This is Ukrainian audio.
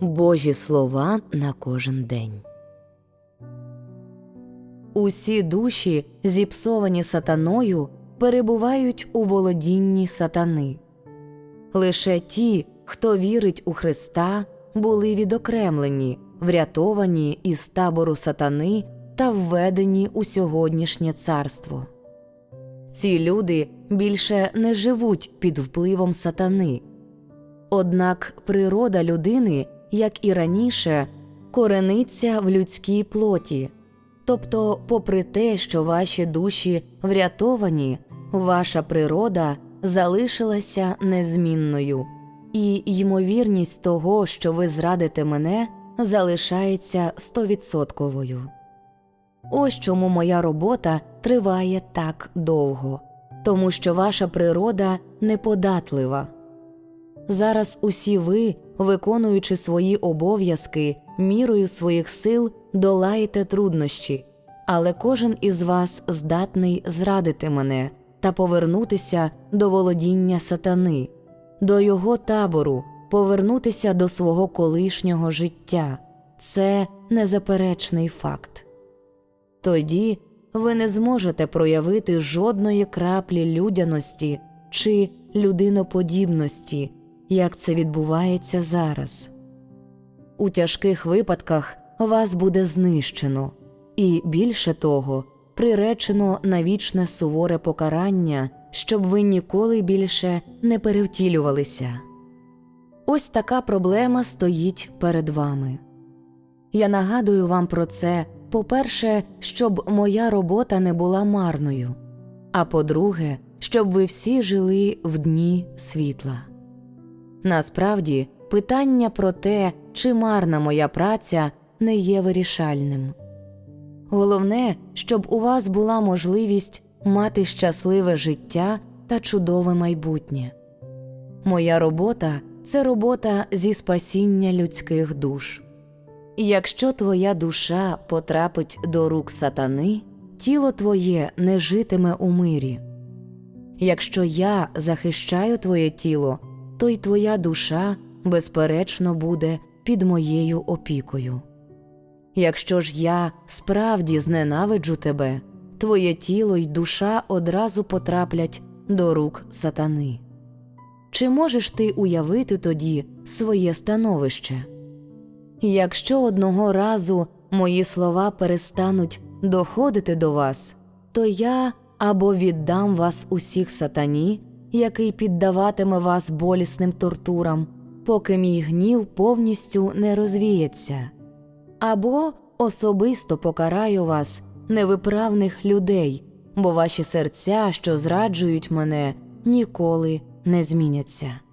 Божі слова на кожен день. Усі душі, зіпсовані сатаною, перебувають у володінні сатани. Лише ті, хто вірить у Христа, були відокремлені, врятовані із табору сатани та введені у сьогоднішнє царство. Ці люди більше не живуть під впливом сатани. Однак природа людини, як і раніше, корениться в людській плоті. Тобто, попри те, що ваші душі врятовані, ваша природа залишилася незмінною, і ймовірність того, що ви зрадите мене, залишається стовідсотковою. Ось чому моя робота триває так довго, тому що ваша природа неподатлива. Зараз усі ви, виконуючи свої обов'язки мірою своїх сил, долаєте труднощі, але кожен із вас здатний зрадити мене та повернутися до володіння сатани, до його табору, повернутися до свого колишнього життя. Це незаперечний факт. Тоді ви не зможете проявити жодної краплі людяності чи людиноподібності, як це відбувається зараз. У тяжких випадках вас буде знищено, і більше того, приречено на вічне суворе покарання, щоб ви ніколи більше не перевтілювалися. Ось така проблема стоїть перед вами. Я нагадую вам про це, по-перше, щоб моя робота не була марною, а по-друге, щоб ви всі жили в дні світла. Насправді, питання про те, чи марна моя праця, не є вирішальним. Головне, щоб у вас була можливість мати щасливе життя та чудове майбутнє. Моя робота це робота зі спасіння людських душ. Якщо твоя душа потрапить до рук сатани, тіло твоє не житиме у мирі. Якщо я захищаю твоє тіло, то й твоя душа, безперечно, буде під моєю опікою. Якщо ж я справді зненавиджу тебе, твоє тіло й душа одразу потраплять до рук сатани. Чи можеш ти уявити тоді своє становище? Якщо одного разу мої слова перестануть доходити до вас, то я або віддам вас усіх сатані, який піддаватиме вас болісним тортурам, поки мій гнів повністю не розвіється, або особисто покараю вас, невиправних людей, бо ваші серця, що зраджують мене, ніколи не зміняться.